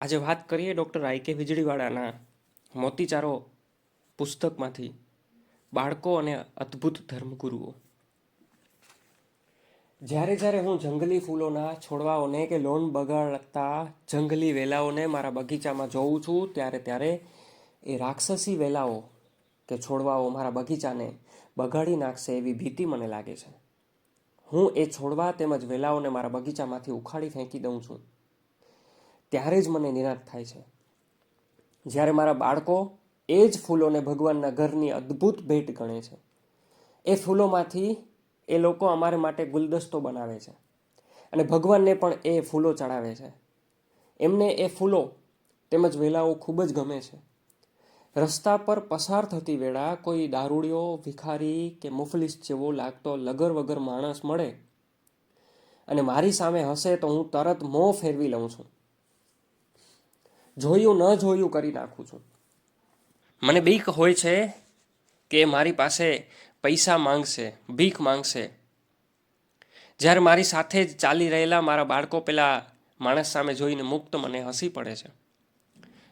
આજે વાત કરીએ ડૉક્ટર આઈ કે વીજળીવાળાના મોતીચારો પુસ્તકમાંથી બાળકો અને અદ્ભુત ધર્મગુરુઓ. જ્યારે જ્યારે હું જંગલી ફૂલોના છોડવાઓને કે લોન બગાડતા જંગલી વેલાઓને મારા બગીચામાં જોઉં છું, ત્યારે ત્યારે એ રાક્ષસી વેલાઓ કે છોડવાઓ મારા બગીચાને બગાડી નાખશે એવી ભીતિ મને લાગે છે. હું એ છોડવા તેમજ વેલાઓને મારા બગીચામાંથી ઉખાડી ફેંકી દઉં છું. ત્યારે જ મને નિરાશ થાય છે. જ્યારે મારા બાળકો એ જ ફૂલોને ભગવાનના ઘરની અદ્ભુત ભેટ ગણે છે. એ ફૂલોમાંથી એ લોકો અમારે માટે ગુલદસ્તો બનાવે છે અને ભગવાનને પણ એ ફૂલો ચડાવે છે. એમને એ ફૂલો તેમજ વેલાઓ ખૂબ જ ગમે છે. રસ્તા પર પસાર થતી વેળા કોઈ દારૂડિયો, ભિખારી કે મુફલિસ જેવો લાગતો લગર વગર માણસ મળે અને મારી સામે હશે તો હું તરત મોં ફેરવી લઉં છું. જોયું, ન જોયું કરી નાખું છું. મને બીક હોય છે કે મારી પાસે પૈસા માંગશે, ભીખ માંગશે. જ્યારે મારી સાથે જ ચાલી રહેલા મારા બાળકો પેલા માણસ સામે જોઈને મુક્ત મને હસી પડે છે.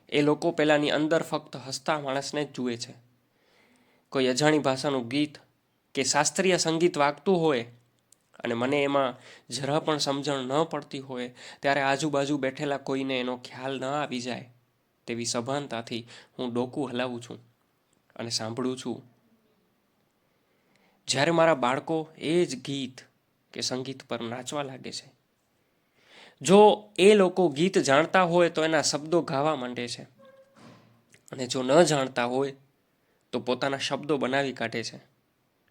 એ લોકો પેલાની અંદર ફક્ત હસતા માણસને જ જુએ છે. કોઈ અજાણી ભાષાનું ગીત કે શાસ્ત્રીય સંગીત વાગતું હોય અને મને એમાં જરા પણ સમજણ ન પડતી હોય, ત્યારે આજુબાજુ બેઠેલા કોઈને એનો ખ્યાલ ન આવી જાય, તેવી સભાનતાથી હું ડોકું હલાવું છું અને સાંભળું છું. જ્યારે મારા બાળકો એ જ ગીત કે સંગીત પર નાચવા લાગે છે. જો એ લોકો ગીત જાણતા હોય તો એના શબ્દો ગાવા માંડે છે. અને જો ન જાણતા હોય તો પોતાના શબ્દો બનાવી કાઢે છે.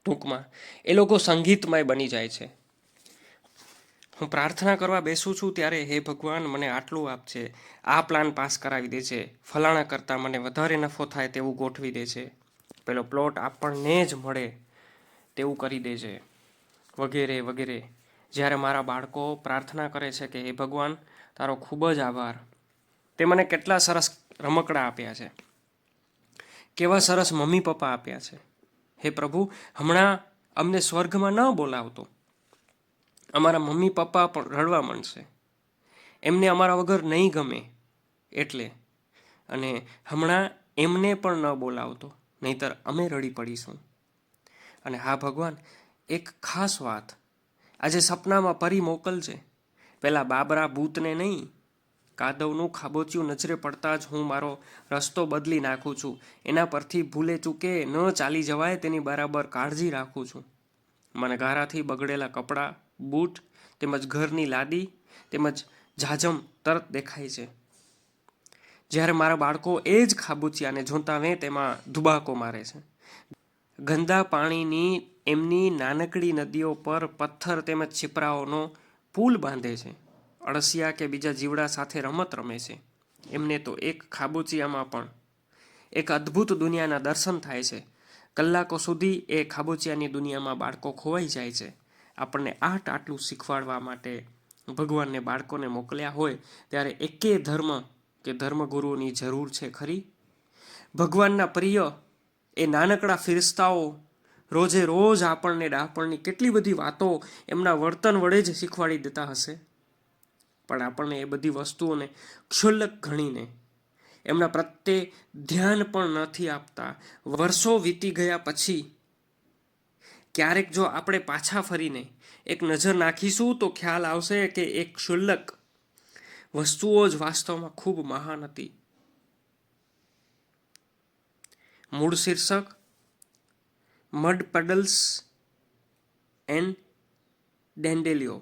ટૂંકમાં. એ લોકો સંગીતમય બની જાય છે. હું પ્રાર્થના કરવા બેસું છું ત્યારે હે ભગવાન, મને આટલું આપશે આ પ્લાન પાસ કરાવી દે છે ફલાણા કરતાં મને વધારે નફો થાય તેવું ગોઠવી દે છે પેલો પ્લોટ આપણને જ મળે તેવું કરી દે છે વગેરે વગેરે. જ્યારે મારા બાળકો પ્રાર્થના કરે છે કે હે ભગવાન, તારો ખૂબ જ આભાર. તે મને કેટલા સરસ રમકડા આપ્યા છે. કેવા સરસ મમ્મી પપ્પા આપ્યા છે. હે પ્રભુ, હમણાં અમને સ્વર્ગમાં ન બોલાવતો. અમારા મમ્મી પપ્પા પણ રડવા માંડશે. એમને અમારા વગર નહીં ગમે એટલે. અને હમણાં એમને પણ ન બોલાવતો, નહીતર અમે રડી પડીશું. અને હા ભગવાન, એક ખાસ વાત. આજે સપનામાં પરી મોકલજે. પેલા બાબરા ભૂતને નહીં કાદવનું ખાબોચિયું નજરે પડતા જ હું મારો રસ્તો બદલી નાખું છું. એના પરથી ભૂલે ચૂકે ન ચાલી જવાય તેની બરાબર કાળજી રાખું છું. મને ગારાથી બગડેલા કપડાં, બૂટ, તેમજ ઘરની લાદી, તેમજ જાજમ તરત દેખાય છે. જ્યારે મારા બાળકો એ જ ખાબુચિયાને જોતા વે તેમાં ધુબાકો મારે છે. ગંદા પાણીની એમની નાનકડી નદીઓ પર પથ્થર તેમજ છીપરાઓનો પુલ બાંધે છે. અળસિયા કે બીજા જીવડા સાથે રમત રમે છે. એમને તો એક ખાબુચિયામાં પણ એક અદ્ભુત દુનિયાના દર્શન થાય છે. કલાકો સુધી એ ખાબુચિયાની દુનિયામાં બાળકો ખોવાઈ જાય છે. આપણને આટ આટલું શીખવાડવા માટે ભગવાનને બાળકોને મોકલ્યા હોય ત્યારે એકે ધર્મ કે ધર્મગુરુઓની જરૂર છે ખરી? ભગવાનના પ્રિય એ નાનકડા ફિરસ્તાઓ રોજે રોજ આપણને ડાપણની કેટલી બધી વાતો એમના વર્તન વડે જ શીખવાડી દેતા હશે? પણ આપણને એ બધી વસ્તુઓને ક્ષુલ્લક ગણીને એમના પ્રત્યે ધ્યાન પણ નથી આપતા. વર્ષો વીતી ગયા પછી ક્યારેક જો આપણે પાછા ફરીને એક નજર નાખીશું તો ખ્યાલ આવશે કે એક ક્ષુલ્લક વસ્તુઓ જ વાસ્તવમાં ખૂબ મહાન હતી. મૂળ શીર્ષક મડ પડલ્સ એન્ડ ડેન્ડેલિયો.